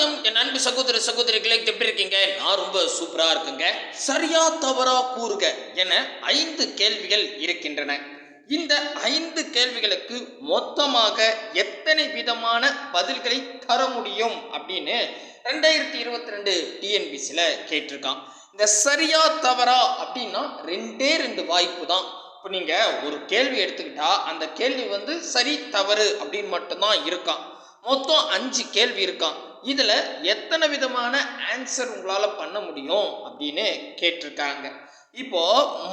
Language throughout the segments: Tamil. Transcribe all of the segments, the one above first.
வணக்கம். என் அன்பு சகோதர சகோதரிகளை எப்படி இருக்கீங்க? நான் ரொம்ப சூப்பரா இருக்குங்க. சரியா தவறா கூறுக என ஐந்து கேள்விகள் இருக்கின்றன. இந்த ஐந்து கேள்விகளுக்கு மொத்தமாக எத்தனை விதமான பதில்களை தர முடியும் அப்படின்னு ரெண்டாயிரத்தி இருபத்தி ரெண்டு டிஎன்பிசியில் கேட்டிருக்கான். இந்த சரியா தவறா அப்படின்னா ரெண்டே ரெண்டு வாய்ப்பு தான். இப்போ நீங்கள் ஒரு கேள்வி எடுத்துக்கிட்டா அந்த கேள்வி வந்து சரி தவறு அப்படின்னு மட்டும்தான் இருக்கான். மொத்தம் அஞ்சு கேள்வி இருக்கான். இதில் எத்தனை விதமான ஆன்சர் உங்களால் பண்ண முடியும் அப்படின்னு கேட்டிருக்காங்க. இப்போ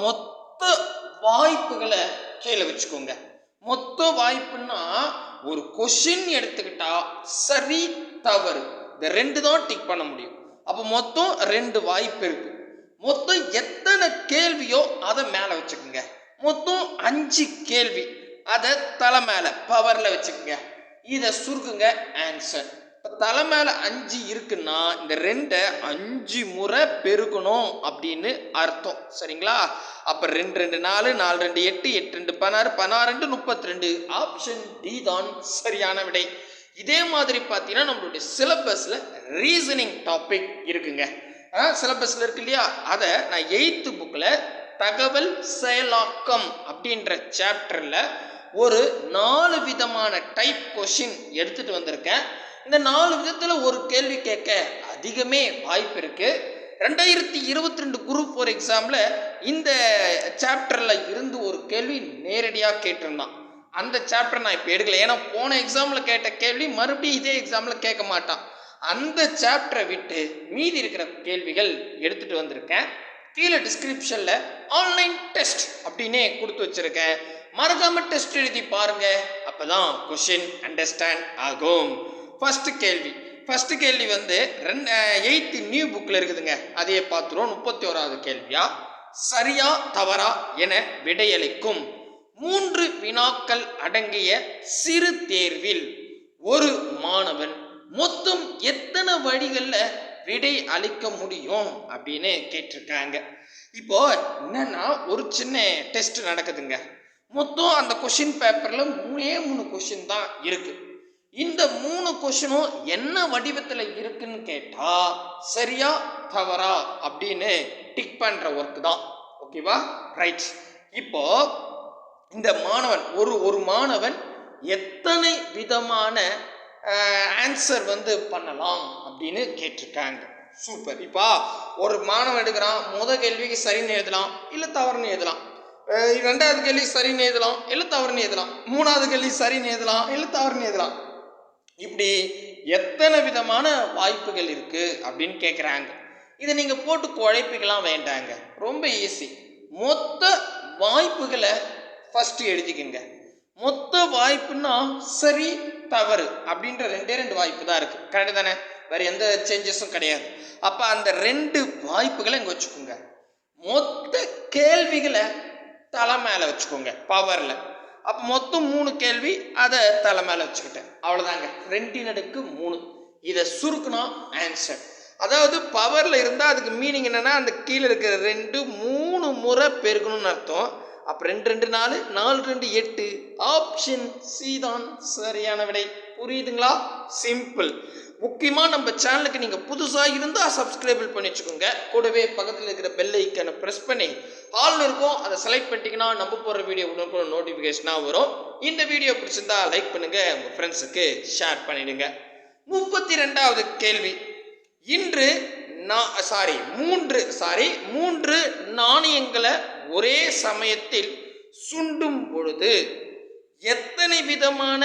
மொத்த வாய்ப்புகளை கீழே வச்சுக்கோங்க. மொத்த வாய்ப்புன்னா ஒரு கொஷின் எடுத்துக்கிட்டா சரி தவறு. இந்த ரெண்டு தான் டிக் பண்ண முடியும். அப்போ மொத்தம் ரெண்டு வாய்ப்பு இருக்கு. மொத்தம் எத்தனை கேள்வியோ அதை மேலே வச்சுக்கோங்க. மொத்தம் அஞ்சு கேள்வி அதை தலை மேலே பவரில் வச்சுக்கோங்க. இதை சுருக்குங்க ஆன்சர் தலை மேலே அஞ்சு இருக்குன்னா இந்த ரெண்டை அஞ்சு முறை பெருக்கணும் அப்படின்னு அர்த்தம். சரிங்களா? அப்போ ரெண்டு ரெண்டு நாலு நாலு ரெண்டு எட்டு எட்டு ரெண்டு பதினாறு பதினாறு முப்பத்தி ரெண்டு ஆப்ஷன் டி தான் சரியான விடை. இதே மாதிரி பார்த்தீங்கன்னா நம்மளுடைய சிலபஸில் ரீசனிங் டாபிக் இருக்குங்க. சிலபஸில் இருக்கு இல்லையா? அதை நான் எயித்து புக்கில் தகவல் செயலாக்கம் அப்படின்ற சாப்டரில் ஒரு நாலு விதமான டைப் கொஷின் எடுத்துகிட்டு வந்திருக்கேன். இந்த நாலு விதத்தில் ஒரு கேள்வி கேட்க அதிகமே வாய்ப்பு இருக்குது ரெண்டாயிரத்தி இருபத்தி ரெண்டு குரூப் ஃபோர் எக்ஸாமில் இந்த சாப்டரில் இருந்து ஒரு கேள்வி நேரடியாக கேட்டிருந்தான். அந்த சாப்டர் நான் இப்போ எடுக்கல. ஏன்னா போன எக்ஸாமில் கேட்ட கேள்வி மறுபடியும் இதே எக்ஸாமில் கேட்க மாட்டான். அந்த சாப்டரை விட்டு மீதி இருக்கிற கேள்விகள் எடுத்துகிட்டு வந்திருக்கேன். கீழே டிஸ்கிரிப்ஷனில் ஆன்லைன் டெஸ்ட் அப்படின்னே கொடுத்து வச்சிருக்கேன். மறக்காமல் டெஸ்ட் எழுதி பாருங்க. அப்பதான் கொஷின் அண்டர்ஸ்டாண்ட் ஆகும். ஃபஸ்ட்டு கேள்வி. ஃபஸ்ட்டு கேள்வி வந்து ரெண்டு எயித்து நியூ புக்கில் இருக்குதுங்க. அதையே பார்த்துருவோம். முப்பத்தி ஓராவது கேள்வியா? சரியா தவறா என விடையளிக்கும். மூன்று வினாக்கள் அடங்கிய சிறு தேர்வில் ஒரு மாணவன் மொத்தம் எத்தனை வழிகளில் விடை அளிக்க முடியும் அப்படின்னு கேட்டிருக்காங்க. இப்போ என்னன்னா ஒரு சின்ன டெஸ்ட் நடக்குதுங்க. மொத்தம் அந்த கொஷின் பேப்பரில் மூணே மூணு கொஷின் தான் இருக்குது இந்த மூணு கொஷினும் என்ன வடிவத்தில் இருக்குன்னு கேட்டா சரியா தவறா அப்படின்னு டிக் பண்ற ஒர்க் தான். ஓகேவா ரைட் இப்போ இந்த மாணவன் ஒரு ஒரு மாணவன் எத்தனை விதமான ஆன்சர் வந்து பண்ணலாம் அப்படின்னு கேட்டிருக்காங்க. சூப்பர் இப்போ ஒரு மாணவன் எடுக்கிறான் முத கேள்விக்கு சரின்னு எழுதலாம் இல்லை தவறுன்னு எழுதலாம். ரெண்டாவது கேள்வி சரின்னு எழுதலாம் இல்லை தவறுன்னு எழுதலாம். மூணாவது கேள்வி சரின்னு எழுதலாம் இல்லை தவறுன்னு எழுதலாம். இப்படி எத்தனை விதமான வாய்ப்புகள் இருக்குது அப்படின்னு கேட்குறாங்க இதை நீங்கள் போட்டு குழைப்பிக்கலாம் வேண்டாங்க. ரொம்ப ஈஸி மொத்த வாய்ப்புகளை ஃபஸ்ட்டு எழுதிக்கங்க. மொத்த வாய்ப்புன்னா சரி தவறு அப்படின்ற ரெண்டே ரெண்டு வாய்ப்பு தான் இருக்குது கரெக்டு தானே? வேறு எந்த சேஞ்சஸும் கிடையாது. அப்போ அந்த ரெண்டு வாய்ப்புகளை இங்கே வச்சுக்கோங்க. மொத்த கேள்விகளை தலை மேலே வச்சுக்கோங்க. பவரில் அப்போ மொத்தம் மூணு கேள்வி அதை தலை மேலே வச்சுக்கிட்டேன். அவ்வளோதாங்க ரெண்டின் அடுக்கு மூணு. இதை சுருக்குனா ஆன்சர் அதாவது பவரில் இருந்தால் அதுக்கு மீனிங் என்னென்னா அந்த கீழே இருக்கிற ரெண்டு மூணு முறை பெருக்கணும்னு அர்த்தம். அப்போ ரெண்டு ரெண்டு நாலு நாலு ரெண்டு எட்டு. ஆப்ஷன் சி தான் சரியான விடை. புரியுதுங்களா? சிம்பிள் முக்கியமாக நம்ம சேனலுக்கு நீங்கள் புதுசாக இருந்தால் சப்ஸ்கிரைபிள் பண்ணி வச்சுக்கோங்க. கூடவே பக்கத்தில் இருக்கிற பெல் ஐக்கனை ப்ரெஸ் பண்ணி ஆல் இருக்கும் அதை செலக்ட் பண்ணிட்டீங்கன்னா நம்ம போடுற வீடியோ உடனுக்குள்ள நோட்டிஃபிகேஷனாக வரும். இந்த வீடியோ பிடிச்சிருந்தா லைக் பண்ணுங்கள் உங்கள் ஃப்ரெண்ட்ஸுக்கு ஷேர் பண்ணிடுங்க. முப்பத்தி ரெண்டாவது கேள்வி. இன்று நான் சாரி மூன்று சாரி மூன்று நாணயங்களை ஒரே சமயத்தில் சுண்டும் பொழுது எத்தனை விதமான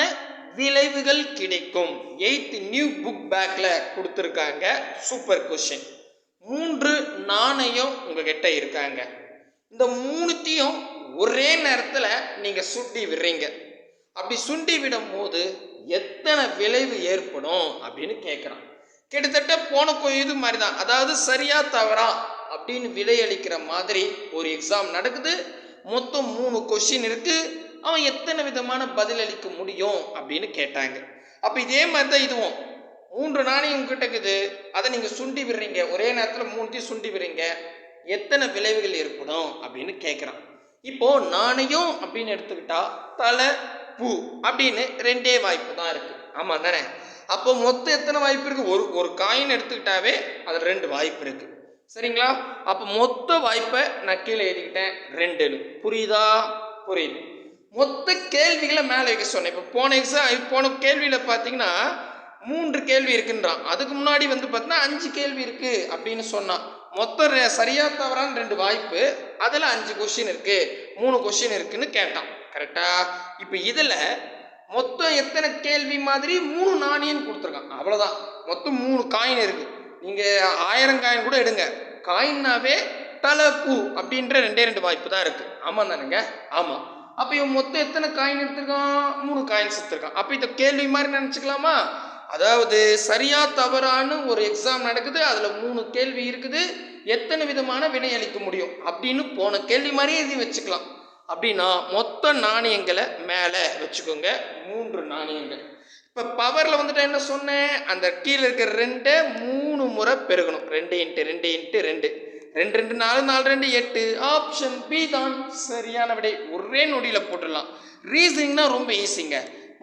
விளைவுகள் கிடைக்கும். எயித் நியூ புக் பேக்கில் கொடுத்துருக்காங்க. சூப்பர் கொஷின் மூன்று நாணயம் உங்ககிட்ட இருக்காங்க. இந்த மூணுத்தையும் ஒரே நேரத்தில் நீங்கள் சுண்டி விடுறீங்க. அப்படி சுண்டி விடும் போது எத்தனை விளைவு ஏற்படும் அப்படின்னு கேட்குறான் கிட்டத்தட்ட போன கொ- இது மாதிரி தான் அதாவது சரியா தவறா அப்படின்னு விடையளிக்கிற மாதிரி ஒரு எக்ஸாம் நடக்குது. மொத்தம் மூணு கொஷின் இருக்குது அவன் எத்தனை விதமான பதில் அளிக்க முடியும் அப்படின்னு கேட்டாங்க. அப்போ இதே மாதிரி தான் இதுவும். மூன்று நாணயம் கிட்டக்குது இருக்குது. அதை நீங்கள் சுண்டி விடுறீங்க. ஒரே நேரத்தில் மூணுத்தையும் சுண்டி விடுறீங்க. எத்தனை விளைவுகள் ஏற்படும் அப்படின்னு கேட்குறான் இப்போ நாணயம் அப்படின்னு எடுத்துக்கிட்டா தலை பூ அப்படின்னு ரெண்டே வாய்ப்பு தான் இருக்கு. ஆமாம் தானே? அப்போ மொத்தம் எத்தனை வாய்ப்பு இருக்கு? ஒரு ஒரு காயின் எடுத்துக்கிட்டாவே அதில் ரெண்டு வாய்ப்பு இருக்கு. சரிங்களா? அப்போ மொத்த வாய்ப்பை நான் கீழே எழுதிக்கிட்டேன். ரெண்டுன்னு. புரியுதா? புரியுது. மொத்த கேள்விகளை மேலே வைக்க சொன்னேன். இப்போ போன எக்ஸாம் போன கேள்வியில் பார்த்தீங்கன்னா மூன்று கேள்வி இருக்குன்றான். அதுக்கு முன்னாடி வந்து பார்த்தீங்கன்னா அஞ்சு கேள்வி இருக்குது அப்படின்னு சொன்னான். மொத்தம் சரியா தவறான ரெண்டு வாய்ப்பு. அதில் அஞ்சு கொஷின் இருக்கு. மூணு கொஷின் இருக்குன்னு கேட்டான். கரெக்டா இப்போ இதில் மொத்தம் எத்தனை கேள்வி மாதிரி மூணு நாணயம் கொடுத்துருக்கான். அவ்வளோதான் மொத்தம் மூணு காயின் இருக்கு. நீங்கள் ஆயிரம் காயின் கூட எடுங்க. காயின்னாவே தலை பூ அப்படின்ற ரெண்டே ரெண்டு வாய்ப்பு தான் இருக்கு. ஆமாம் தானுங்க? ஆமாம். அப்போ இவன் மொத்தம் எத்தனை காயின் எடுத்திருக்கான்? மூணு காயின்ஸ் எடுத்திருக்கான். அப்போ இந்த கேள்வி மாதிரி நினச்சிக்கலாமா? அதாவது சரியா தவறான்னு ஒரு எக்ஸாம் நடக்குது அதில் மூணு கேள்வி இருக்குது. எத்தனை விதமான வினை அளிக்க முடியும்? அப்படின்னு போன கேள்வி மாதிரியே எழுதி வச்சுக்கலாம். அப்படின்னா மொத்த நாணயங்களை மேலே வச்சுக்கோங்க. மூன்று நாணயங்கள். இப்போ பவரில் வந்துட்டு என்ன சொன்னேன்? அந்த கீழே இருக்கிற ரெண்டை மூணு முறை பெருகணும். ரெண்டு இன்ட்டு ரெண்டு இன்ட்டு ரெண்டு. ரெண்டு ரெண்டு நாலு நாலு ரெண்டு எட்டு. ஆப்ஷன் பி தான் சரியான விடை ஒரே நொடியில் போட்டுடலாம். ரீசனிங்னா ரொம்ப ஈஸிங்க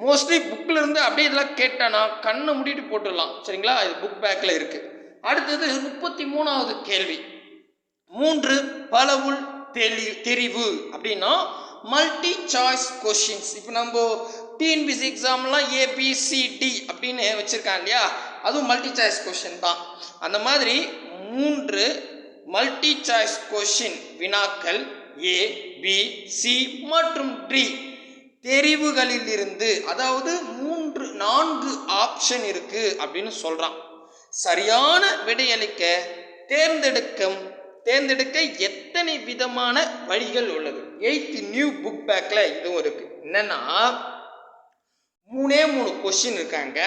மோஸ்ட்லி புக்கில் இருந்து அப்படியே இதெல்லாம் கேட்டானா கண்ணை மூடிட்டு போட்டுடலாம். சரிங்களா? இது புக் பேக்கில் இருக்குது அடுத்தது முப்பத்தி மூணாவது கேள்வி. மூன்று பலவுள் தெளி தெரிவு அப்படின்னா மல்டி சாய்ஸ் கொஷின்ஸ் இப்போ நம்ம டிஎன்பிசி எக்ஸாம்லாம் ஏபிசிடி அப்படின்னு வச்சுருக்காங்க இல்லையா? அதுவும் மல்டி சாய்ஸ் கொஷின் தான். அந்த மாதிரி மூன்று மல்டி சாய்ஸ் கொஷின் வினாக்கள் ஏ பி சி மற்றும் டி தெரிவுகளிலிருந்து அதாவது மூன்று நான்கு ஆப்ஷன் இருக்கு அப்படின்னு சொல்றான். சரியான விடையளிக்க தேர்ந்தெடுக்கும் தேர்ந்தெடுக்க எத்தனை விதமான வழிகள் உள்ளது? எயித் நியூ புக் பேக்ல இதுவும் இருக்கு. என்னன்னா மூணே மூணு கொஷின் இருக்காங்க.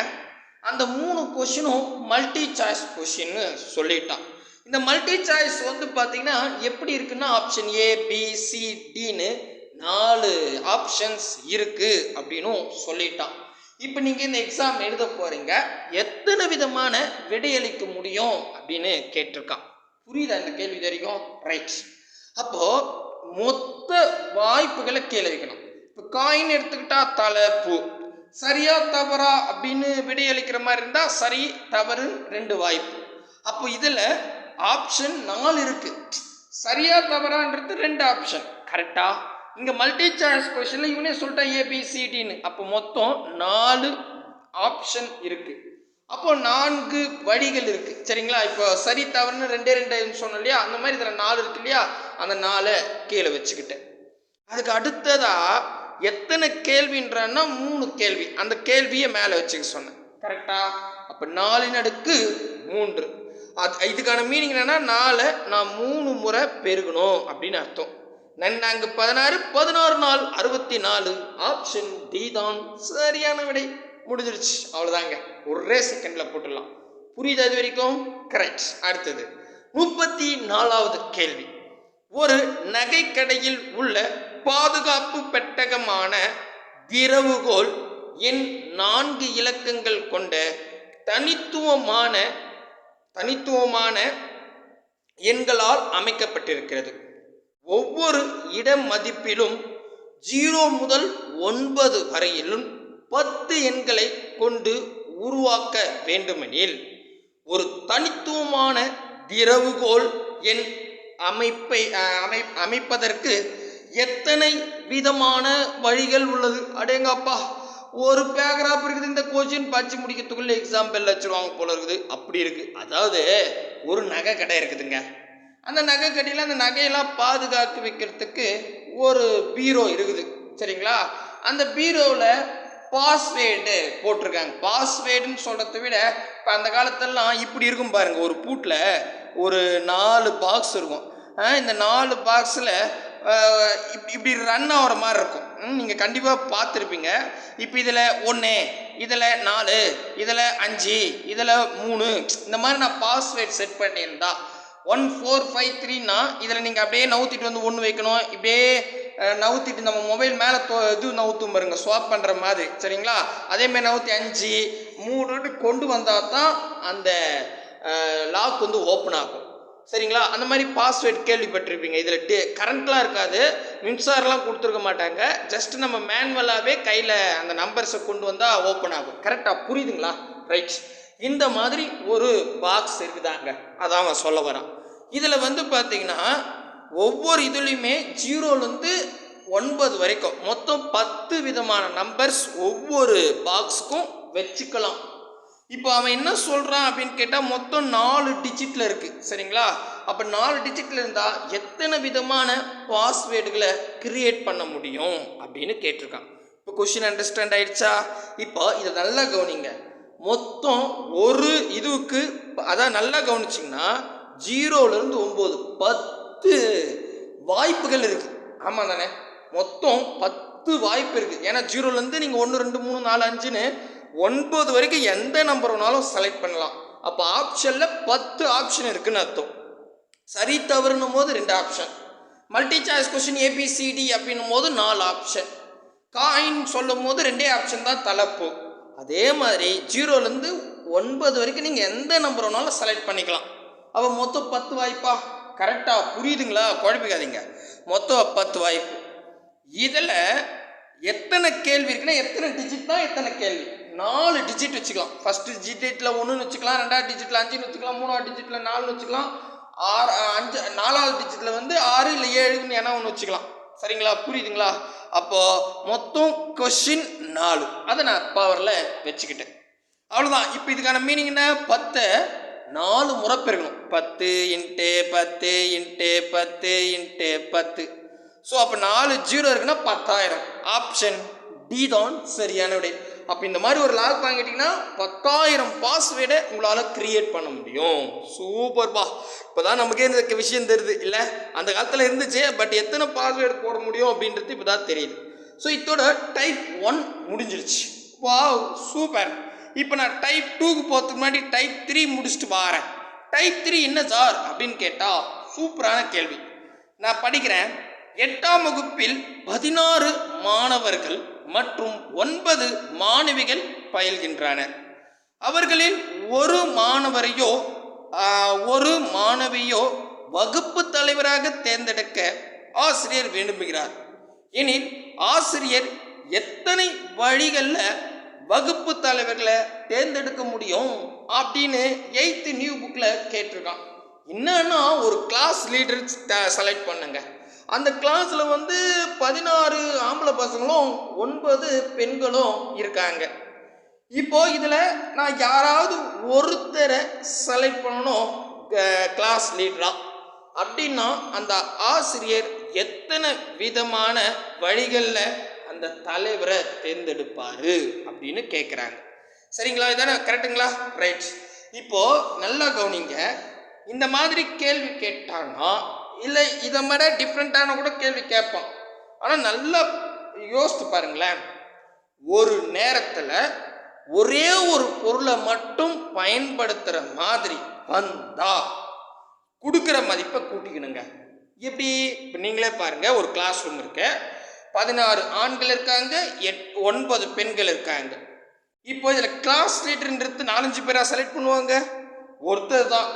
அந்த மூணு கொஷினும் மல்டி சாய்ஸ் கொஷின்னு சொல்லிட்டான். இந்த மல்டி சாய்ஸ் வந்து பார்த்தீங்கன்னா எப்படி இருக்குன்னா ஆப்ஷன் ஏ பி சி டின்னு நாலு ஆப்ஷன்ஸ் இருக்கு அப்படின்னும் சொல்லிட்டான். இப்போ நீங்கள் இந்த எக்ஸாம் எழுத போறீங்க எத்தனை விதமான விடையளிக்க முடியும் அப்படின்னு கேட்டிருக்கான். புரியுதா இந்த கேள்வி தெரியும்? வரைக்கும் ரைட் அப்போ மொத்த வாய்ப்புகளை கீழே வைக்கணும். இப்போ காயின் எடுத்துக்கிட்டா தலை பூ. சரியா தவறா அப்படின்னு விடையளிக்கிற மாதிரி இருந்தால் சரி தவறு ரெண்டு வாய்ப்பு. அப்போ இதில் ஆப்ஷன் நாலு இருக்கு. சரியா தவறான்றது ரெண்டு ஆப்ஷன் கரெக்டா இங்க மல்டி சாய்ஸ் கொஸ்டின்ல இவனே சொல்லிட்டான் ஏபிசிடின்னு அப்போ மொத்தம் நாலு ஆப்ஷன் இருக்கு. அப்போ நான்கு வழிகள் இருக்கு. சரிங்களா? இப்போ சரி தவறுன்னு ரெண்டே ரெண்டு சொன்னோம் இல்லையா? அந்த மாதிரி இதில் நாலு இருக்கு இல்லையா? அந்த நாலை கீழே வச்சுக்கிட்டேன். அதுக்கு அடுத்ததா எத்தனை கேள்வின்றன்னா மூணு கேள்வி. அந்த கேள்வியை மேலே வச்சுக்க சொன்னேன். கரெக்டா அப்போ நாலின் அடுக்கு மூன்று. அது இதுக்கான மீனிங் என்னன்னா நாளை நான் மூணு முறை பெருகணும் அப்படின்னு அர்த்தம். நன்னாங்கு பதினாறு பதினாறு நாள் அறுபத்தி நாலு. ஆப்ஷன் டி தான். சரியான விடை. முடிஞ்சிருச்சு. அவ்வளோதாங்க ஒரே செகண்டில் போட்டுடலாம். புரியுது அது வரைக்கும்? கரெக்ட் அடுத்தது. முப்பத்தி நாலாவது கேள்வி. ஒரு நகைக்கடையில் உள்ள பாதுகாப்பு பெட்டகமான திரவுகோல் எண் நான்கு இலக்கங்கள் கொண்ட தனித்துவமான தனித்துவமான எண்களால் அமைக்கப்பட்டிருக்கிறது. ஒவ்வொரு இட மதிப்பிலும் ஜீரோ முதல் ஒன்பது வரையிலும் பத்து எண்களை கொண்டு உருவாக்க வேண்டுமெனில் ஒரு தனித்துவமான திறவுகோல் எண் அமைப்பை அமை அமைப்பதற்கு எத்தனை விதமான வழிகள் உள்ளது? அடேங்கப்பா! ஒரு பேராகிராஃப் இருக்குது இந்த கொஸ்டின் படிச்சு முடிக்கிறதுக்குள்ள எக்ஸாம் பெல் போல இருக்குது. அப்படி இருக்குது அதாவது ஒரு நகை கடை இருக்குதுங்க. அந்த நகை கடையில் அந்த நகையெல்லாம் பாதுகாத்து வைக்கிறதுக்கு ஒரு பீரோ இருக்குது. சரிங்களா? அந்த பீரோவில் பாஸ்வேர்டு போட்டிருக்காங்க. பாஸ்வேர்டுன்னு சொல்கிறத விட இப்போ அந்த காலத்தெல்லாம் இப்படி இருக்கும் பாருங்கள் ஒரு பூட்டில் ஒரு நாலு பாக்ஸ் இருக்கும். இந்த நாலு பாக்ஸில் இப்படி ரன் ஆகிற மாதிரி இருக்கும். நீங்கள் கண்டிப்பாக பார்த்துருப்பீங்க. இப்போ இதில் ஒன்று இதில் நாலு இதில் அஞ்சு இதில் மூணு இந்த மாதிரி நான் பாஸ்வேர்ட் செட் பண்ணியிருந்தா ஒன் ஃபோர் ஃபைவ் த்ரீனா இதில் நீங்கள் அப்படியே நவுத்திட்டு வந்து ஒன்று வைக்கணும். இப்படியே நவுத்திட்டு நம்ம மொபைல் மேலே தோ இது நவுத்தும் பாருங்க ஸ்வாப் பண்ணுற மாதிரி சரிங்களா? அதேமாதிரி நவுத்தி அஞ்சு மூணுன்னு கொண்டு வந்தால் தான் அந்த லாக் வந்து ஓப்பன் ஆகும். சரிங்களா? அந்த மாதிரி பாஸ்வேர்ட் கேள்விப்பட்டிருப்பீங்க. இதில் டே கரண்ட்லாம் இருக்காது. மின்சாரம்லாம் கொடுத்துருக்க மாட்டாங்க. ஜஸ்ட் நம்ம மேன்வலாகவே கையில் அந்த நம்பர்ஸை கொண்டு வந்தால் ஓப்பன் ஆகும். கரெக்டாக புரியுதுங்களா? ரைட் இந்த மாதிரி ஒரு பாக்ஸ் இருக்குதாங்க. அதான் அவன் சொல்ல வரான். இதில் வந்து பார்த்தீங்கன்னா ஒவ்வொரு இதுலேயுமே ஜீரோலேருந்து ஒன்பது வரைக்கும் மொத்தம் பத்து விதமான நம்பர்ஸ் ஒவ்வொரு பாக்ஸுக்கும் வச்சுக்கலாம். இப்போ அவன் என்ன சொல்கிறான் அப்படின்னு கேட்டால் மொத்தம் நாலு டிஜிட்டில் இருக்குது சரிங்களா? அப்போ நாலு டிஜிட்டில் இருந்தால் எத்தனை விதமான பாஸ்வேர்டுகளை கிரியேட் பண்ண முடியும் அப்படின்னு கேட்டிருக்கான். இப்போ கொஷின் அண்டர்ஸ்டாண்ட் ஆயிடுச்சா? இப்போ இதை நல்லா கவனிங்க. மொத்தம் ஒரு இதுவுக்கு அதான் நல்லா கவனிச்சிங்கன்னா ஜீரோலேருந்து ஒம்பது பத்து வாய்ப்புகள் இருக்குது ஆமாம் தானே? மொத்தம் பத்து வாய்ப்பு இருக்குது ஏன்னா ஜீரோலேருந்து நீங்கள் ஒன்று ரெண்டு மூணு நாலு அஞ்சுன்னு ஒன்பது வரைக்கும் எந்த நம்பர் வேணாலும் செலக்ட் பண்ணலாம். அப்போ ஆப்ஷனில் பத்து ஆப்ஷன் இருக்குன்னு அர்த்தம். சரி தவறுனும் போது ரெண்டு option multi choice question ABCD அப்படின்னும் போது நாலு ஆப்ஷன் காயின் சொல்லும் போது ரெண்டே ஆப்ஷன் தான் தலைப்பு. அதே மாதிரி ஜீரோலேருந்து ஒன்பது வரைக்கும் நீங்கள் எந்த நம்பர் வேணாலும் செலக்ட் பண்ணிக்கலாம். அப்போ மொத்தம் பத்து வாய்ப்பா? கரெக்டாக புரியுதுங்களா? குழப்பிக்காதீங்க. மொத்தம் பத்து வாய்ப்பு. இதில் எத்தனை கேள்வி இருக்குன்னா எத்தனை டிஜிட் தான் எத்தனை கேள்வி? நாலு டிஜிட் வச்சுக்கலாம். ஃபஸ்ட்டு டிஜிட்டில் ஒன்றுன்னு வச்சுக்கலாம் ரெண்டாவது டிஜிட்டில் அஞ்சுன்னு வச்சுக்கலாம் மூணாவது டிஜிட்டில் நாலுன்னு வச்சுக்கலாம். ஆறு அஞ்சு நாலாவது டிஜிட்டில் வந்து ஆறு இல்லை ஏழுன்னு ஏன்னா ஒன்று வச்சுக்கலாம். சரிங்களா? புரியுதுங்களா? அப்போது மொத்தம் கொஷின் நாலு. அதை நான் பவரில் வச்சுக்கிட்டேன். அவ்வளோதான் இப்போ இதுக்கான மீனிங் என்ன? பத்தை நாலு முறை பெருக்கணும் பத்து இன்ட்டு பத்து இன்ட்டு பத்து இன்ட்டு பத்து. ஸோ அப்போ நாலு ஜீரோ இருக்குன்னா பத்தாயிரம். ஆப்ஷன் டி தான் சரியான விடை. அப்போ இந்த மாதிரி ஒரு லாக் வாங்கிட்டீங்கன்னா பத்தாயிரம் பாஸ்வேர்டை உங்களால் கிரியேட் பண்ண முடியும். சூப்பர்பா இப்போ தான் நமக்கே இந்த விஷயம் தெரியுது. இல்லை அந்த காலத்தில் இருந்துச்சு பட் எத்தனை பாஸ்வேர்டு போட முடியும் அப்படின்றது இப்போ தான் தெரியுது. ஸோ இதோட டைப் ஒன் முடிஞ்சிருச்சு. வாவ் சூப்பர் இப்போ நான் டைப் டூக்கு போகிறதுக்கு முன்னாடி டைப் த்ரீ முடிச்சுட்டு வாரேன். டைப் த்ரீ என்ன சார் அப்படின்னு கேட்டால் சூப்பரான கேள்வி. நான் படிக்கிறேன். எட்டாம் வகுப்பில் பதினாறு மாணவர்கள் மற்றும் ஒன்பது மாணவிகள் பயில்கின்றனர் அவர்களில் ஒரு மாணவரையோ ஒரு மாணவியோ வகுப்பு தலைவராக தேர்ந்தெடுக்க ஆசிரியர் விரும்புகிறார். எனில் ஆசிரியர் எத்தனை வழிகளில் வகுப்பு தலைவர்களை தேர்ந்தெடுக்க முடியும் அப்படின்னு எயித்து நியூ புக்கில் கேட்டிருக்கான். என்னன்னா ஒரு கிளாஸ் லீடர் செலக்ட் பண்ணுங்க. அந்த கிளாஸில் வந்து பதினாறு ஆம்பளை பசங்களும் ஒன்பது பெண்களும் இருக்காங்க. இப்போ இதில் நான் யாராவது ஒருத்தரை செலக்ட் பண்ணணும் கிளாஸ் லீடராக அப்படின்னா அந்த ஆசிரியர் எத்தனை விதமான வழிகளில் அந்த தலைவரை தேர்ந்தெடுப்பார் அப்படின்னு கேட்குறாங்க சரிங்களா? இதானே? கரெக்டுங்களா? ரைட் இப்போது நல்லா கவனிங்க. இந்த மாதிரி கேள்வி கேட்டாங்கன்னா இல்லை இதை மாதிரி டிஃப்ரெண்ட்டான கூட கேள்வி கேட்பான் ஆனால் நல்லா யோசித்து பாருங்களேன். ஒரு நேரத்தில் ஒரே ஒரு பொருளை மட்டும் பயன்படுத்துகிற மாதிரி வந்தா கொடுக்குற மதிப்பை கூட்டிக்கணுங்க. எப்படி? இப்போ நீங்களே பாருங்கள் ஒரு கிளாஸ் ரூம் இருக்கு. பதினாறு ஆண்கள் இருக்காங்க எட் ஒன்பது பெண்கள் இருக்காங்க. இப்போ இதில் கிளாஸ் லீடர்ன்றது நாலஞ்சு பேராக செலக்ட் பண்ணுவாங்க. ஒருத்தர் தான்.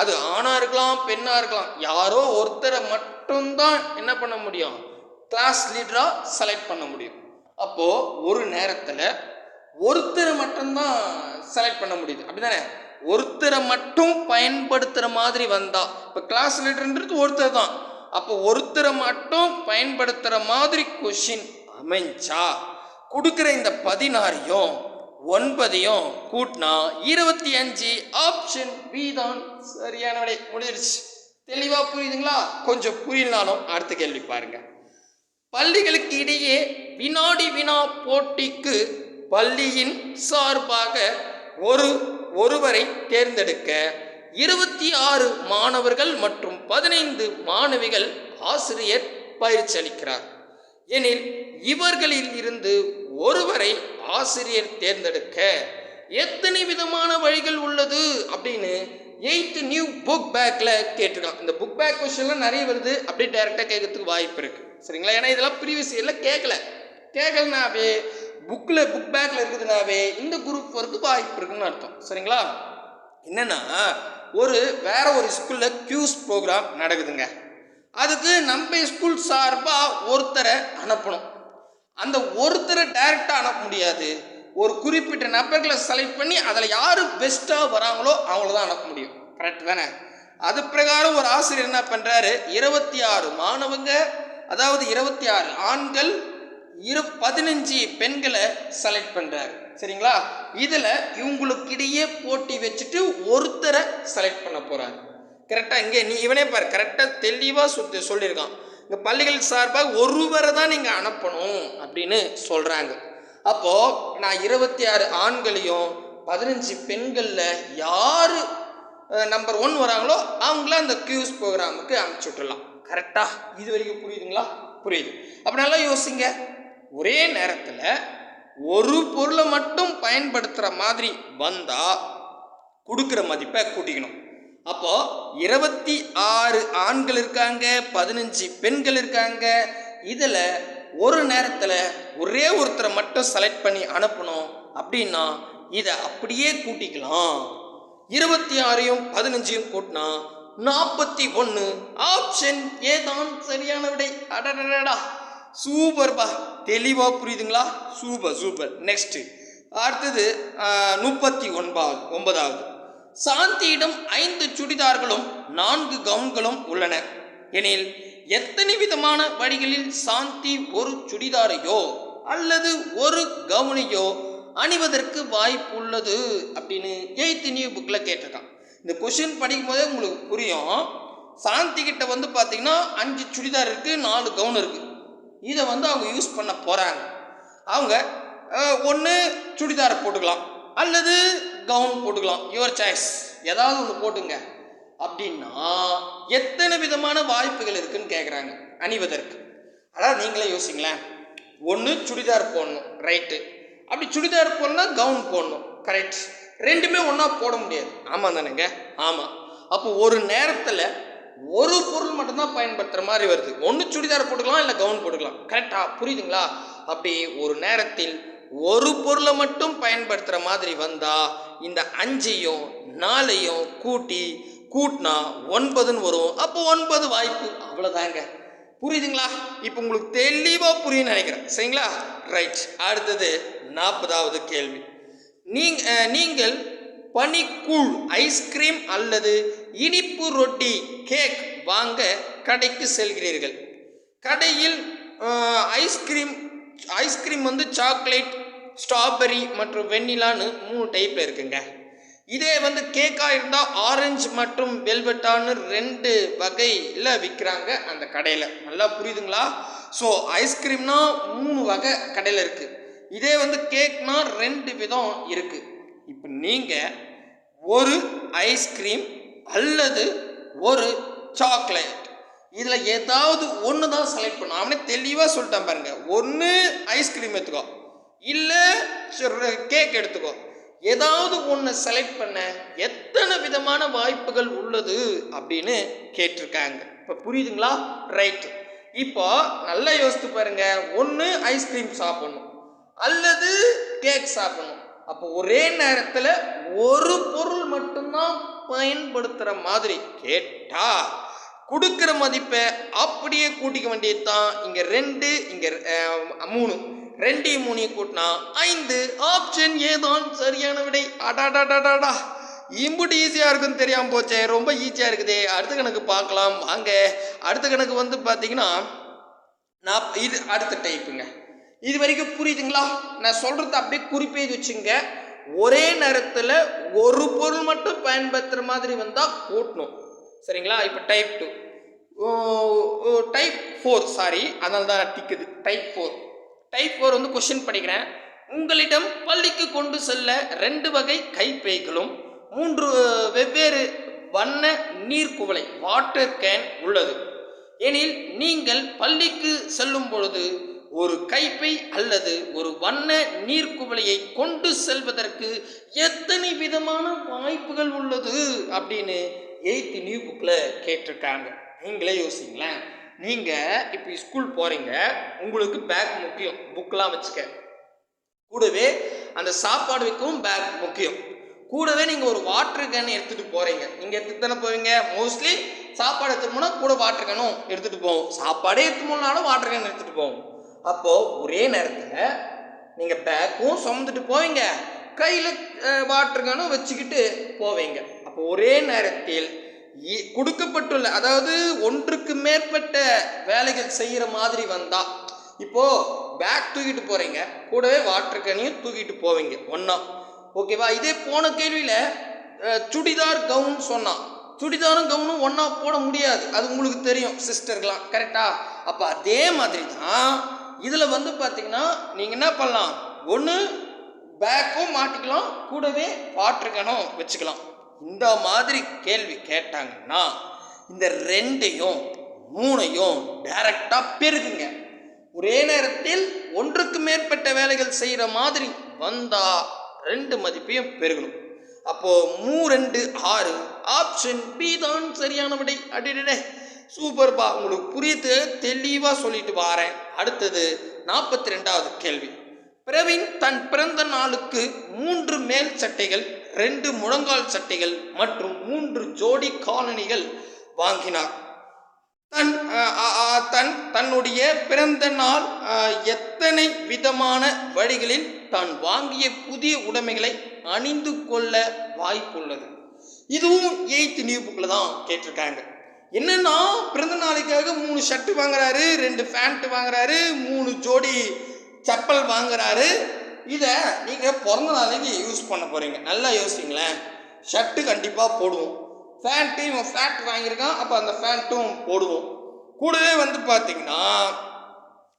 அது ஆணாக இருக்கலாம் பெண்ணாக இருக்கலாம். யாரோ ஒருத்தரை மட்டும்தான் என்ன பண்ண முடியும்? கிளாஸ் லீடராக செலக்ட் பண்ண முடியும். அப்போது ஒரு நேரத்தில் ஒருத்தரை மட்டும்தான் செலக்ட் பண்ண முடியுது. அப்படிதானே? ஒருத்தரை மட்டும் பயன்படுத்துகிற மாதிரி வந்தால் இப்போ கிளாஸ் லீடர்ன்றது ஒருத்தர் தான். அப்போ ஒருத்தரை மட்டும் பயன்படுத்துகிற மாதிரி கொஷின் அமைஞ்சா கொடுக்குற இந்த பதினாறையும் ஒன்பதையும் கூட்டினா இருபத்தி அஞ்சு ஆப்ஷன் பி தான் சரியான விடை முடிஞ்சிருச்சு. தெளிவாக புரியுதுங்களா? கொஞ்சம் புரியலனாலும் அடுத்த கேள்வி பாருங்க. பள்ளிகளுக்கு இடையே வினாடி வினா போட்டிக்கு பள்ளியின் சார்பாக ஒரு ஒருவரை தேர்ந்தெடுக்க இருபத்தி ஆறு மாணவர்கள் மற்றும் பதினைந்து மாணவிகள் ஆசிரியர் பயிற்சி அளிக்கிறார். எனில் இவர்களில் இருந்து ஒருவரை ஆசிரியர் தேர்ந்தெடுக்க எத்தனை விதமான வழிகள் உள்ளது அப்படின்னு எயித்து நியூ புக் பேக்கில் கேட்டுக்கலாம் இந்த புக் பேக் கொஸ்டின்லாம் நிறைய வருது. அப்படியே டைரெக்டாக கேட்கறதுக்கு வாய்ப்பு இருக்குது சரிங்களா? ஏன்னா இதெல்லாம் ப்ரீவியஸ் இயரில் கேட்கல. கேட்கலனாவே புக்கில் புக் பேக்கில் இருக்குதுனாவே இந்த குரூப் ஒர்க்கு வாய்ப்பு இருக்குன்னு அர்த்தம். சரிங்களா? என்னென்னா ஒரு வேற ஒரு ஸ்கூலில் கியூஸ் ப்ரோக்ராம் நடக்குதுங்க. அதுக்கு நம்ம ஸ்கூல் சார்பாக ஒருத்தரை அனுப்பணும். அந்த ஒருத்தரை டைரெக்டாக அனுப்ப முடியாது. ஒரு குறிப்பிட்ட நபர்களை செலக்ட் பண்ணி அதில் யார் பெஸ்ட்டாக வராங்களோ அவங்கள தான் அனுப்ப முடியும். கரெக்ட் தானே? அது பிரகாரம் ஒரு ஆசிரியர் என்ன பண்ணுறாரு இருபத்தி ஆறு மாணவங்க அதாவது இருபத்தி ஆறு ஆண்கள் இரு பதினஞ்சு பெண்களை செலக்ட் பண்ணுறாரு சரிங்களா? இதில் இவங்களுக்கிடையே போட்டி வச்சுட்டு ஒருத்தரை செலக்ட் பண்ண போகிறாரு கரெக்டாக இங்கே நீ இவனே பாரு கரெக்டாக தெளிவாக சுத்தி சொல்லியிருக்கான். இங்கே பள்ளிகள் சார்பாக ஒருவரை தான் நீங்கள் அனுப்பணும் அப்படின்னு சொல்கிறாங்க அப்போது நான் இருபத்தி ஆறு ஆண்களையும் பதினஞ்சு பெண்களில் யார் நம்பர் ஒன் வராங்களோ அவங்கள அந்த கியூஸ் ப்ரோக்ராமுக்கு அனுப்பிச்சி விட்டுடலாம். கரெக்டாக இது வரைக்கும் புரியுதுங்களா? புரியுது. அப்போ நல்லா யோசிங்க. ஒரே நேரத்தில் ஒரு பொருளை மட்டும் பயன்படுத்துகிற மாதிரி வந்தால் கொடுக்குற மதிப்பை கூட்டிக்கணும். அப்போ இருபத்தி ஆறு ஆண்கள் இருக்காங்க பதினஞ்சு பெண்கள் இருக்காங்க. இதில் ஒரு நேரத்தில் ஒரே ஒருத்தரை மட்டும் செலக்ட் பண்ணி அனுப்பணும் அப்படின்னா இதை அப்படியே கூட்டிக்கலாம். இருபத்தி ஆறையும் பதினஞ்சையும் கூட்டினா நாற்பத்தி ஒன்று ஆப்ஷன் ஏதான் சரியான விடை. அடடடா சூப்பர்ப்பா தெளிவாக புரியுதுங்களா? Super super. நெக்ஸ்ட்டு அடுத்தது முப்பத்தி ஒன்பதாவது ஒன்பதாவது. சாந்தியிடம் ஐந்து சுடிதார்களும் நான்கு கவுன்களும் உள்ளன. எனில் எத்தனை விதமான வழிகளில் சாந்தி ஒரு சுடிதாரையோ அல்லது ஒரு கவுனையோ அணிவதற்கு வாய்ப்பு உள்ளது அப்படின்னு எயித்து நியூ புக்கில் கேட்டிருக்கான். இந்த கொஷின் படிக்கும் போதே உங்களுக்கு புரியும். சாந்தி கிட்ட வந்து பார்த்தீங்கன்னா அஞ்சு சுடிதார் இருக்குது நாலு கவுன் இருக்குது இதை வந்து அவங்க யூஸ் பண்ண போகிறாங்க அவங்க ஒன்று சுடிதார் போட்டுக்கலாம். அல்லது கவுன் போட்டுக்கலாம். யுவர் சாய்ஸ் ஏதாவது ஒன்று போட்டுங்க. அப்படின்னா எத்தனை விதமான வாய்ப்புகள் இருக்குன்னு கேட்குறாங்க அணிவதற்கு. அதாவது நீங்களே யோசிங்களேன். ஒன்று சுடிதார் போடணும். ரைட்டு அப்படி சுடிதார் போடணும்னா கவுன் போடணும். கரெக்ட் ரெண்டுமே ஒன்றா போட முடியாது. ஆமாம் தானேங்க? ஆமாம் அப்போ ஒரு நேரத்தில் ஒரு பொருள் மட்டும்தான் பயன்படுத்துகிற மாதிரி வருது. ஒன்று சுடிதார் போட்டுக்கலாம் இல்லை கவுன் போட்டுக்கலாம். கரெக்டா புரியுதுங்களா? அப்படி ஒரு நேரத்தில் ஒரு பொருளை மட்டும் பயன்படுத்துகிற மாதிரி வந்தால் இந்த அஞ்சையும் நாலையும் கூட்டி கூட்டினா ஒன்பதுன்னு வரும். அப்போ ஒன்பது வாய்ப்பு. அவ்வளோதாங்க புரியுதுங்களா? இப்போ உங்களுக்கு தெளிவாக புரியும் நினைக்கிறேன். சரிங்களா? ரைட் அடுத்தது நாற்பதாவது கேள்வி. நீங்க நீங்கள் பனிக்கூழ் ஐஸ்கிரீம் அல்லது இனிப்பு ரொட்டி கேக் வாங்க கடைக்கு செல்கிறீர்கள். கடையில் ஐஸ்கிரீம் ஐஸ்கிரீம் வந்து சாக்லேட் ஸ்ட்ராபெரி மற்றும் வெண்ணிலான்னு மூணு டைப்பில் இருக்குங்க. இதே வந்து கேக்காக இருந்தால் ஆரஞ்சு மற்றும் வெல்வெட்டான்னு ரெண்டு வகையில் விற்கிறாங்க அந்த கடையில். நல்லா புரியுதுங்களா? ஸோ ஐஸ்கிரீம்னா மூணு வகை கடையில் இருக்குது இதே வந்து கேக்னா ரெண்டு விதம் இருக்குது இப்போ நீங்கள் ஒரு ஐஸ்கிரீம் அல்லது ஒரு சாக்லேட் இதில் ஏதாவது ஒன்று தான் செலக்ட் பண்ணும் அவனே தெளிவாக சொல்லிட்டான் பாருங்கள் ஒன்று ஐஸ்கிரீம் எடுத்துக்கோ. இல்லை கேக் எடுத்துக்கோ. ஏதாவது ஒன்று செலக்ட் பண்ண எத்தனை விதமான வாய்ப்புகள் உள்ளது அப்படின்னு கேட்டிருக்காங்க. இப்போ புரியுதுங்களா? ரைட்டு இப்போ நல்லா யோசித்து பாருங்க. ஒன்று ஐஸ்கிரீம் சாப்பிடணும். அல்லது கேக் சாப்பிடணும். அப்போ ஒரே நேரத்தில் ஒரு பொருள் மட்டும்தான் பயன்படுத்துகிற மாதிரி கேட்டால் கொடுக்குற மதிப்பை அப்படியே கூட்டிக்க வேண்டியது தான் இங்கே ரெண்டு இங்கே மூணு. ரெண்டையும் மூணையும் கூட்டினா ஐந்து. ஆப்ஷன் ஏதான் சரியான விடை. அடாடாடாடாடா. இம்புட்டு ஈஸியாக இருக்குன்னு தெரியாமல் போச்சே. ரொம்ப ஈஸியாக இருக்குதே. அடுத்த கணக்கு பார்க்கலாம். வாங்க. அடுத்த கணக்கு வந்து பார்த்தீங்கன்னா நான் இது அடுத்த டைப்புங்க இது வரைக்கும் புரியுதுங்களா? நான் சொல்கிறத அப்படியே குறிப்பேஜ் வச்சுங்க. ஒரே நேரத்தில் ஒரு பொருள் மட்டும் பயன்படுத்துகிற மாதிரி வந்தால் கூட்டணும். சரிங்களா? இப்போ type two type four sorry அதனால தான் டிக்குது டைப் ஃபோர் டைப் ஃபோர் வந்து கொஷின் படிக்கிறேன். உங்களிடம் பள்ளிக்கு கொண்டு செல்ல ரெண்டு வகை கைப்பைகளும் மூன்று வெவ்வேறு வண்ண நீர்க்குவளை வாட்டர் கேன் உள்ளது. எனில் நீங்கள் பள்ளிக்கு செல்லும் பொழுது ஒரு கைப்பை அல்லது ஒரு வண்ண நீர்க்குவளையை கொண்டு செல்வதற்கு எத்தனை விதமான வாய்ப்புகள் உள்ளது? அப்படின்னு எயித்து நியூ புக்கில் கேட்டிருக்காங்க. நீங்களே யோசிங்களேன். நீங்கள் இப்போ ஸ்கூல் போகிறீங்க உங்களுக்கு பேக் முக்கியம். புக்கெலாம் வச்சுக்க. கூடவே அந்த சாப்பாடு வைக்கவும் பேக் முக்கியம். கூடவே நீங்கள் ஒரு வாட்டர் கேன் எடுத்துகிட்டு போகிறீங்க நீங்கள் எடுத்துகிட்டு தானே போவீங்க? மோஸ்ட்லி சாப்பாடு எடுத்துகிட்டு போனால் கூட வாட்டர் கேனும் எடுத்துகிட்டு போவோம். சாப்பாடே எடுத்து போனாலும் வாட்டர் கேன் எடுத்துகிட்டு போவோம். அப்போது ஒரே நேரத்தில் நீங்கள் பேக்கும் சுமந்துட்டு போவீங்க. கையில் வாட்டர் கேனும் வச்சுக்கிட்டு போவீங்க. ஒரே நேரத்தில் இ- கொடுக்கப்பட்டுள்ள அதாவது ஒன்றுக்கு மேற்பட்ட வேலைகள் செய்கிற மாதிரி வந்தா இப்போ பேக் தூக்கிட்டு போறீங்க கூடவே வாட்டர் கேனையும் தூக்கிட்டு போவீங்க ஒன்றா ஓகேவா இதே போன கேள்வியில் சுடிதார் கவுன் சொன்னான் சுடிதாரும் கவுனும் ஒன்றா போட முடியாது அது உங்களுக்கு தெரியும் சிஸ்டர்களாம் கரெக்டா அப்போ அதே மாதிரி தான் இதில் வந்து பார்த்தீங்கன்னா நீங்கள் என்ன பண்ணலாம்? ஒன்று பேக்கும் மாட்டிக்கலாம் கூடவே வாட்டர் கேனும் வச்சுக்கலாம். இந்த மாதிரி கேள்வி கேட்டாங்கன்னா இந்த ரெண்டையும் மூணையும் டைரக்டாக பெருக்குங்க ஒரே நேரத்தில் ஒன்றுக்கு மேற்பட்ட வேலைகள் செய்கிற மாதிரி வந்தால் ரெண்டு மதிப்பையும் பெருகணும். அப்போது மூ ரெண்டு ஆறு ஆப்ஷன் பி தான் சரியான விடை. அடிடே சூப்பர்பா உங்களுக்கு புரியுது தெளிவாக சொல்லிட்டு வாரேன். அடுத்தது நாற்பத்தி ரெண்டாவது கேள்வி. பிரவீன் தன் பிறந்த நாளுக்கு மூன்று மேல் சட்டைகள் ரெண்டு முழங்கால் சட்டைகள் மற்றும் மூன்று ஜோடி காலணிகள் வாங்கினார். தன் தன் தன்னுடைய பிறந்த நாள் எத்தனை விதமான வழிகளில் தான் வாங்கிய புதிய உடைமைகளை அணிந்து கொள்ள வாய்ப்புள்ளது? இதுவும் எயித் நியூ புக்கில் தான் கேட்டிருக்காங்க. என்னன்னா பிறந்த நாளைக்காக மூணு ஷர்ட் வாங்குறாரு ரெண்டு பேண்ட் வாங்குறாரு மூணு ஜோடி செப்பல் வாங்குறாரு இதை நீங்கள் பிறந்த நாளைக்கு யூஸ் பண்ண போகிறீங்க நல்லா யோசிங்களேன். ஷர்ட்டு கண்டிப்பாக போடுவோம். ஃபேண்ட்டு இவன் ஃபேண்ட் வாங்கியிருக்கான். அப்போ அந்த ஃபேண்ட்டும் போடுவோம். கூடவே வந்து பார்த்தீங்கன்னா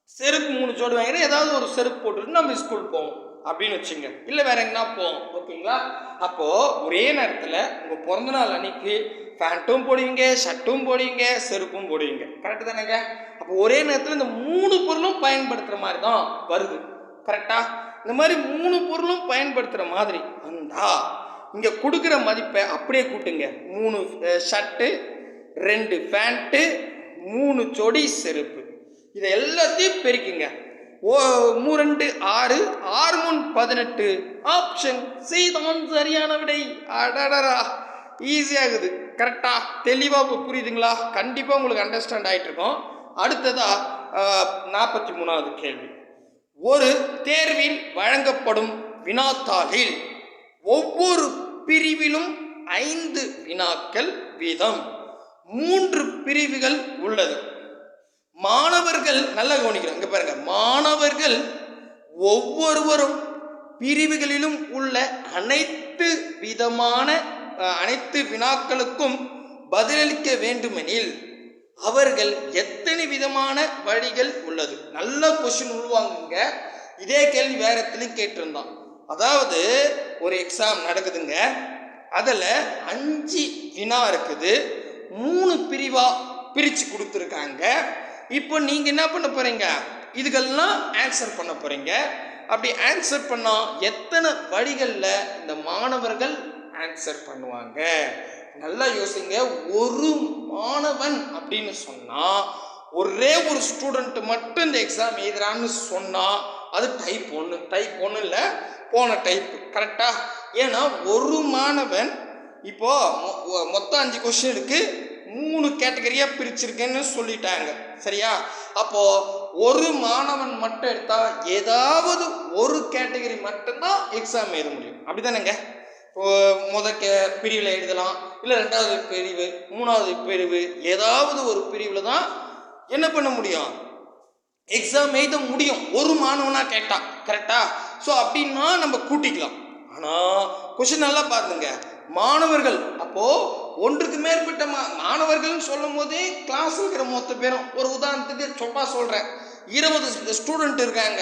செருப்பு மூணு ஜோடு வாங்கினா ஏதாவது ஒரு செருப்பு போட்டுட்டு நம்ம ஸ்கூல் போவோம். அப்படின்னு வச்சுங்க. இல்லை வேற எங்கன்னா போவோம். ஓகேங்களா? அப்போது ஒரே நேரத்தில் உங்கள் பிறந்த நாள் அன்னைக்கு ஃபேண்ட்டும் போடுவீங்க ஷர்ட்டும் போடுவீங்க செருப்பும் போடுவீங்க. கரெக்டு தானேங்க? அப்போ ஒரே நேரத்தில் இந்த மூணு பொருளும் பயன்படுத்துகிற மாதிரி தான் வருது. கரெக்டா இந்த மாதிரி மூணு பொருளும் பயன்படுத்துகிற மாதிரி வந்தா இங்கே கொடுக்குற மதிப்பை அப்படியே கூட்டுங்க. மூணு ஷர்ட்டு ரெண்டு ஃபேண்ட்டு மூணு சொடி செருப்பு. இதை எல்லாத்தையும் பெருக்கிங்க. ஓ மூ ரெண்டு ஆறு ஆறு மூணு பதினெட்டு. ஆப்ஷன் சி தான் சரியான விடை. அடடரா ஈஸியாகுது கரெக்டாக தெளிவாக புரியுதுங்களா? கண்டிப்பாக உங்களுக்கு அண்டர்ஸ்டாண்ட் ஆகிட்டு இருக்கும். அடுத்ததாக நாற்பத்தி மூணாவது கேள்வி. ஒரு தேர்வில் வழங்கப்படும் வினாத்தாளில் ஒவ்வொரு பிரிவிலும் ஐந்து வினாக்கள் வீதம். மூன்று பிரிவுகள் உள்ளது. மாணவர்கள் நல்லா கவனிக்கிறோம் இங்கே பாருங்க. மாணவர்கள் ஒவ்வொருவரும் பிரிவுகளிலும் உள்ள அனைத்து விதமான அனைத்து வினாக்களுக்கும் பதிலளிக்க வேண்டுமெனில் அவர்கள் எத்தனை விதமான வழிகள் உள்ளது? நல்ல கொஷின் உருவாங்குங்க இதே கேள்வி வேற எத்தனையும் கேட்டிருந்தான். அதாவது ஒரு எக்ஸாம் நடக்குதுங்க. அதில் அஞ்சு வினா இருக்குது. மூணு பிரிவாக பிரித்து கொடுத்துருக்காங்க. இப்போ நீங்கள் என்ன பண்ண போகிறீங்க இதுக்கெல்லாம் ஆன்சர் பண்ண போகிறீங்க அப்படி ஆன்சர் பண்ணால் எத்தனை வழிகளில் இந்த மாணவர்கள் ஆன்சர் பண்ணுவாங்க? நல்லா யோசிங்க. ஒரு மாணவன் அப்படின்னு சொன்னால் ஒரே ஒரு ஸ்டூடெண்ட் மட்டும் இந்த எக்ஸாம் எழுதுறான்னு சொன்னால் அது டைப் ஒன்று டைப் ஒன்று இல்லை போன டைப் கரெக்டா ஏன்னா ஒரு மாணவன் இப்போ மொ- மொத்தம் அஞ்சு கொஸ்டின் இருக்கு மூணு கேட்டகரியாக பிரிச்சிருக்கேன்னு சொல்லிட்டாங்க. சரியா? அப்போ ஒரு மாணவன் மட்டும் எடுத்தா ஏதாவது ஒரு கேட்டகரி மட்டும்தான் எக்ஸாம் எழுத முடியும். அப்படிதானேங்க இப்போ முத பிரிவில் எழுதலாம். இல்லை ரெண்டாவது பிரிவு மூணாவது பிரிவு ஏதாவது ஒரு பிரிவில் தான் என்ன பண்ண முடியும்? எக்ஸாம் எழுத முடியும். ஒரு மாணவனாக கேட்டான் கரெக்டா ஸோ அப்படின்னா நம்ம கூட்டிக்கலாம். ஆனால் கொஷின் நல்லா பாருங்க. மாணவர்கள் அப்போது ஒன்றுக்கு மேற்பட்ட மா மாணவர்கள்னு சொல்லும் போதே கிளாஸ் இருக்கிற மொத்த பேரும் ஒரு உதாரணத்துக்கு சொப்பா சொல்கிறேன் இருபது ஸ்டூடெண்ட் இருக்காங்க.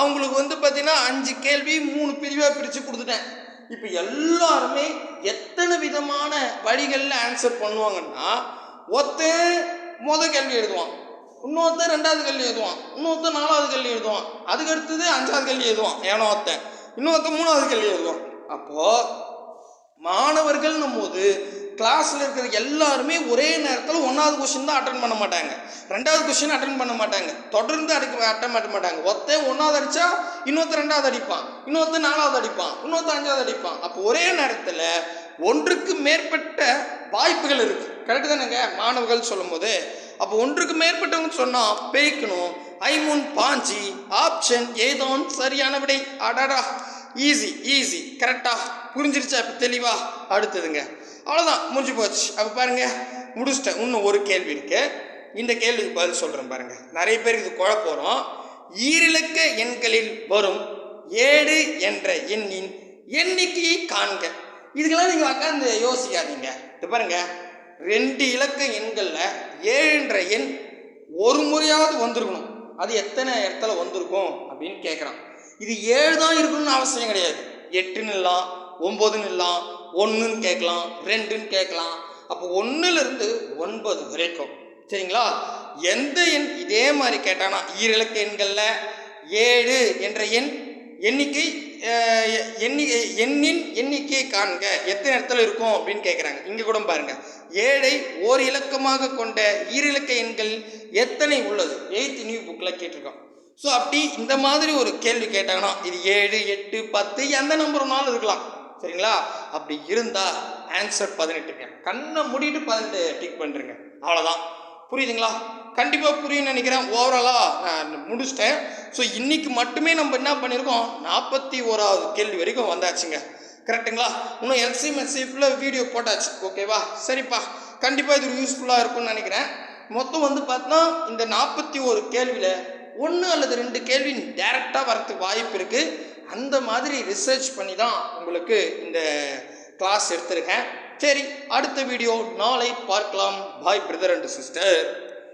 அவங்களுக்கு வந்து பார்த்தீங்கன்னா அஞ்சு கேள்வி மூணு பிரிவாக பிரித்து கொடுத்துட்டேன். இப்போ எல்லாருமே எத்தனை விதமான வழிகளில் ஆன்சர் பண்ணுவாங்கன்னா ஒருத்தன் முத கேள்வி எழுதுவான். இன்னொருத்தன் ரெண்டாவது கல்வி எழுதுவான். இன்னொருத்தன் நாலாவது கல்வி எழுதுவான். அதுக்கு அடுத்தது அஞ்சாவது கல்வி எழுதுவான். ஏனோ ஒருத்தன். இன்னொருத்தன் மூணாவது கல்வி எழுதுவான். அப்போது மாணவர்கள்னும் போது கிளாஸில் இருக்கிற எல்லாருமே ஒரே நேரத்தில் ஒன்றாவது கொஷின் தான் அட்டன் பண்ண மாட்டாங்க. ரெண்டாவது கொஷின் அட்டன் பண்ண மாட்டாங்க. தொடர்ந்து அடிக்க அட்டன் பண்ண மாட்டாங்க. ஒருத்தன் ஒன்றாவது அடித்தா இன்னொருத்தன் ரெண்டாவது அடிப்பான். இன்னொருத்தன் நாலாவது அடிப்பான். இன்னொருத்த அஞ்சாவது அடிப்பான். அப்போ ஒரே நேரத்தில் ஒன்றுக்கு மேற்பட்ட வாய்ப்புகள் இருக்குது கரெக்டு தானேங்க? மாணவர்கள் சொல்லும்போது. அப்போ ஒன்றுக்கு மேற்பட்டவங்க சொன்னால் பெருக்கணும் ஐமுன் பாஞ்சி. ஆப்ஷன் ஏதோ சரியான விடை. அடடா. Easy easy. கரெக்டா புரிஞ்சிருச்சா இப்போ தெளிவா அடுத்ததுங்க. அவ்வளோதான் முடிஞ்சு போச்சு. அப்போ பாருங்கள் முடிச்சிட்டேன். இன்னும் ஒரு கேள்வி இருக்குது இந்த கேள்விக்கு பதில் சொல்கிறேன் பாருங்கள் நிறைய பேருக்கு இது குழப்போகிறோம் வரும். ஈரிலக்க எண்களில் வரும் ஏழு என்ற எண்ணின் எண்ணிக்கையை காண்க. இதுக்கெல்லாம் நீங்கள் உட்காந்து யோசிக்காதீங்க. இது பாருங்கள் ரெண்டு இலக்க எண்களில் ஏழுன்ற எண் ஒரு முறையாவது வந்திருக்கணும். அது எத்தனை இடத்துல வந்திருக்கும் அப்படின்னு கேட்குறான் இது ஏழு தான் இருக்கணும்னு அவசியம் கிடையாது. எட்டுன்னு இல்லாம் ஒம்பதுன்னு இல்லாம் ஒன்றுன்னு கேட்கலாம் ரெண்டுன்னு கேட்கலாம். அப்போ ஒன்றுலேருந்து ஒன்பது வரைக்கும். சரிங்களா? எந்த எண் இதே மாதிரி கேட்டானா ஈரிலக்க எண்களில்? ஏழு என்ற எண் எண்ணிக்கை எண்ணி எண்ணின் எண்ணிக்கையை காண்க. எத்தனை இடத்துல இருக்கும் அப்படின்னு கேட்குறாங்க. இங்கே கூட பாருங்க. ஏழை ஓர் இலக்கமாக கொண்ட ஈரிலக்க எண்கள் எத்தனை உள்ளது? எயித்து நியூ புக்கில் கேட்டிருக்கோம். ஸோ அப்படி இந்த மாதிரி ஒரு கேள்வி கேட்டாங்கன்னா இது ஏழு எட்டு பத்து எந்த நம்பர்னாலும் இருக்கலாம். சரிங்களா? அப்படி இருந்தால் ஆன்சர் பதினெட்டுங்க. கண்ணை மூடிட்டு பதினெட்டு டிக் பண்ணுறேங்க அவ்வளோதான் புரியுதுங்களா? கண்டிப்பாக புரியும்னு நினைக்கிறேன். ஓவராலாக நான் முடிச்சிட்டேன். ஸோ இன்றைக்கி மட்டுமே நம்ம என்ன பண்ணியிருக்கோம் நாற்பத்தி ஓராவது கேள்வி வரைக்கும் வந்தாச்சுங்க. கரெக்ட்டுங்களா? இன்னும் எல்சிஎம்எஸ்சிஎஃபில் வீடியோ போட்டாச்சு. ஓகேவா சரிப்பா. கண்டிப்பாக இது யூஸ்ஃபுல்லாக இருக்கும்னு நினைக்கிறேன். மொத்தம் வந்து பார்த்தா இந்த நாற்பத்தி ஒரு கேள்வியில் ஒன்று அல்லது ரெண்டு கேள்வி டேரெக்டாக வரத்துக்கு வாய்ப்பு இருக்குது அந்த மாதிரி ரிசர்ச் பண்ணி தான் உங்களுக்கு இந்த கிளாஸ் எடுத்திருக்கேன். சரி அடுத்த வீடியோ நாளை பார்க்கலாம். பாய் பிரதர் அண்ட் சிஸ்டர்